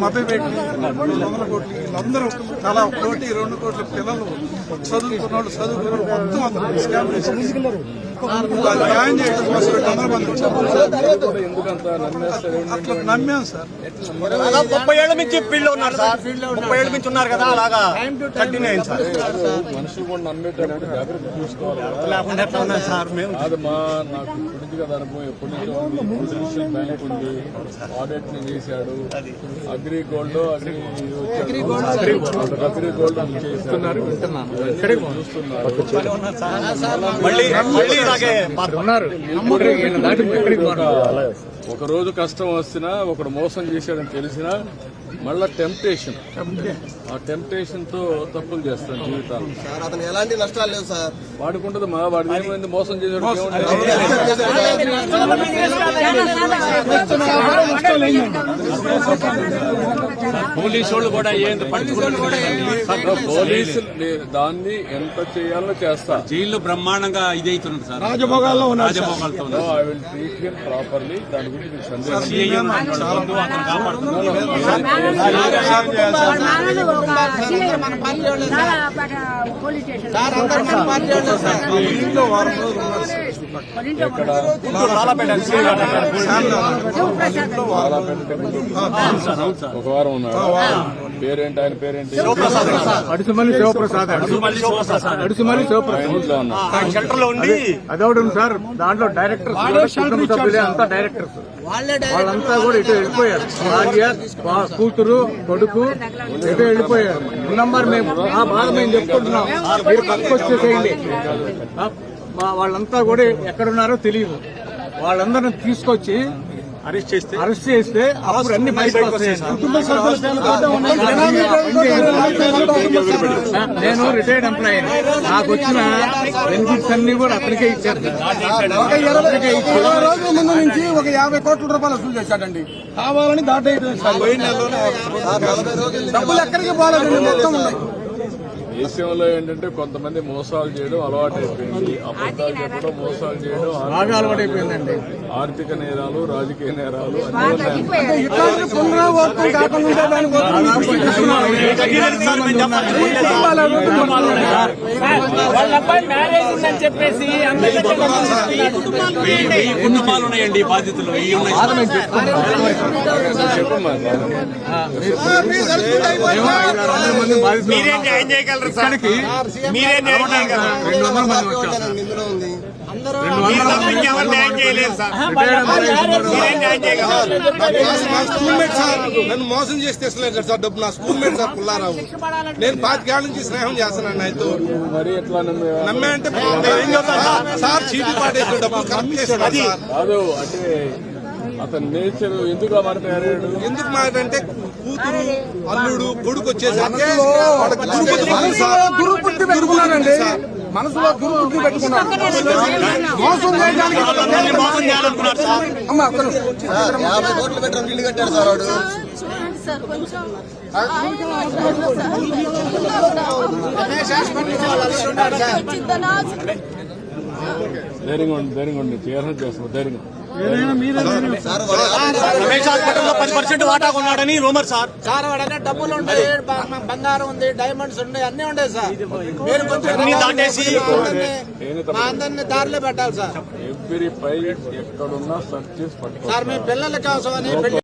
మభ్యపెట్టి వందల కోట్లు వీళ్ళందరూ చాలా కోటి రెండు కోట్ల పిల్లలు చదువుకున్న వాళ్ళు చదువుకున్న వాళ్ళు మొత్తం అందరూ న్యాయం చేయడం కోసం అట్లా నమ్మాం సార్ ముప్పై ఏళ్ళ నుంచి ఫీల్డ్ ఉన్నారు సార్ ముప్పై ఏళ్ళ నుంచి ఉన్నారు కదా అలాగా కంటిన్యూ అయింది సార్ మనుషులు కూడా నమ్మేటప్పుడు జాగ్రత్త చూసుకోవాలి లేకుండా ఎట్లా సార్ మేము అది మా నాకు కదా అనుభవం ఎప్పటి బ్యాంక్ ఉంది ఆడిట్ చేశాడు agri gold agri agri gold agri gold చూస్తున్నారు మళ్ళీ మళ్ళీ ఒక రోజు కష్టం వస్తున్నా ఒకడు మోసం చేశాడని తెలిసినా మళ్ళా టెంప్టేషన్ ఆ టెంప్టేషన్తో తప్పులు చేస్తాను జీవితాలు సార్ అతను ఎలాంటి నష్టాలు లేవు సార్ వాడుకుంటది మా వాడి ఏమైంది మోసం చేశాడు పోలీసు వాళ్ళు కూడా ఏంది పోలీసులు నే- దాన్ని ఎంత చేయాలో చేస్తా జైల్లో బ్రహ్మాండంగా ఇదైతున్నారు సార్ రాజభోగాల్లో ఉన్నారు రాజభోగాలతో properly. దాని గురించి పోలీస్ స్టేషన్ ఎక్కడ ఒక వారం ఉన్నాడు పేరేంటి ఆయన పేరేంటి అడుసుమల్లి శివప్రసాద్ అడుసుమల్లి శివప్రసాద్ ఆయన ఇంట్లో లో ఉండి అదొకటి సార్ దాంట్లో డైరెక్టర్ సభ్యులే అంతా డైరెక్టర్స్ వాళ్ళంతా కూడా ఇటు వెళ్ళిపోయారు భార్య కూతురు కొడుకు ఇటు వెళ్ళిపోయారు నంబర్ మేము ఆ బాధ మేము చెప్పుకుంటున్నాం మీరు పక్కకు వచ్చేసేయండి మా- వాళ్ళంతా కూడా ఎక్కడున్నారో తెలియదు. వాళ్ళందరిని తీసుకొచ్చి అరెస్ట్ చేస్తే? అరెస్ట్ చేస్తే అప్పుడు అన్ని. నేను రిటైర్డ్ ఎంప్లాయీ నాకు వచ్చిన బెనిఫిట్స్ అన్ని కూడా అతనికే ఇచ్చారు రోజుల ముందు నుంచి ఒక యాభై కోట్ల రూపాయలు వసూలు చేశాడండి. కావాలని దాటైపోయింది డబ్బులు ఎక్కడికి పోలేదండి మొత్తం ఉన్నాయి. దేశంలో ఏంటంటే కొంతమంది మోసాలు చేయడం అలవాటు అయిపోయింది అబద్ధాలు చెప్పడం మోసాలు చేయడం బాగా అలవాటైపోయిందండి. ఆర్థిక నేరాలు రాజకీయ నేరాలు కుటుంబాలు ఉన్నాయండి ఈ బాధితులు చెప్పమ్మా మీరేం న్యాయం చేయగలరు? సార్ మీరేం న్యాయం ఇంకెవరు న్యాయం చేయలేదు సార్. మీరేం న్యాయం చేయగలరు సార్. నన్ను మోసం చేసి తెచ్చలేదు సార్ డబ్బు నా స్కూల్ మేట్ సార్ పుల్లారావు. నేను పాతికేళ్ళ నుంచి స్నేహం చేస్తున్నాను ఆయనతో. నమ్మే అంటే సార్- చీటీ పాటేసి డబ్బులు కరెక్ట్ చేశాడు సార్. కాదు అంటే అతని నేచర్ ఎందుకు తయారయ్యాడు ఎందుకు మాటంటే కూతురు అల్లుడు కొడుకు వచ్చేసరికి వాళ్ళకి దురుపుట్టి పెట్టుకున్నానండి మనసులో దురుపుట్టి పెట్టుకున్నాను యాభై కోట్లు పెట్టడం ఇల్లు కట్టాడు సార్ వాడు కొంచెం ధైర్యంగా ఉండి ధైర్యంగా ఉండి చేయాలని చేస్తావు ధైర్యంగా. రమేష్ పది పర్సెంట్ వాటా కొన్నాడని రూమర్ సార్. సార్ వాడనే డబ్బులు ఉంటాయి బంగారం ఉంది డైమండ్స్ ఉన్నాయి అన్ని ఉంటాయి సార్. మీరు కొంచెం దాటేసి అందరినీ- దారిలో పెట్టాలి సార్. ఎవ్రీ ఫైల్ ఎక్కడున్నా సర్చ్ చేసి పట్టుకో సార్ మీ పిల్లల కోసం అని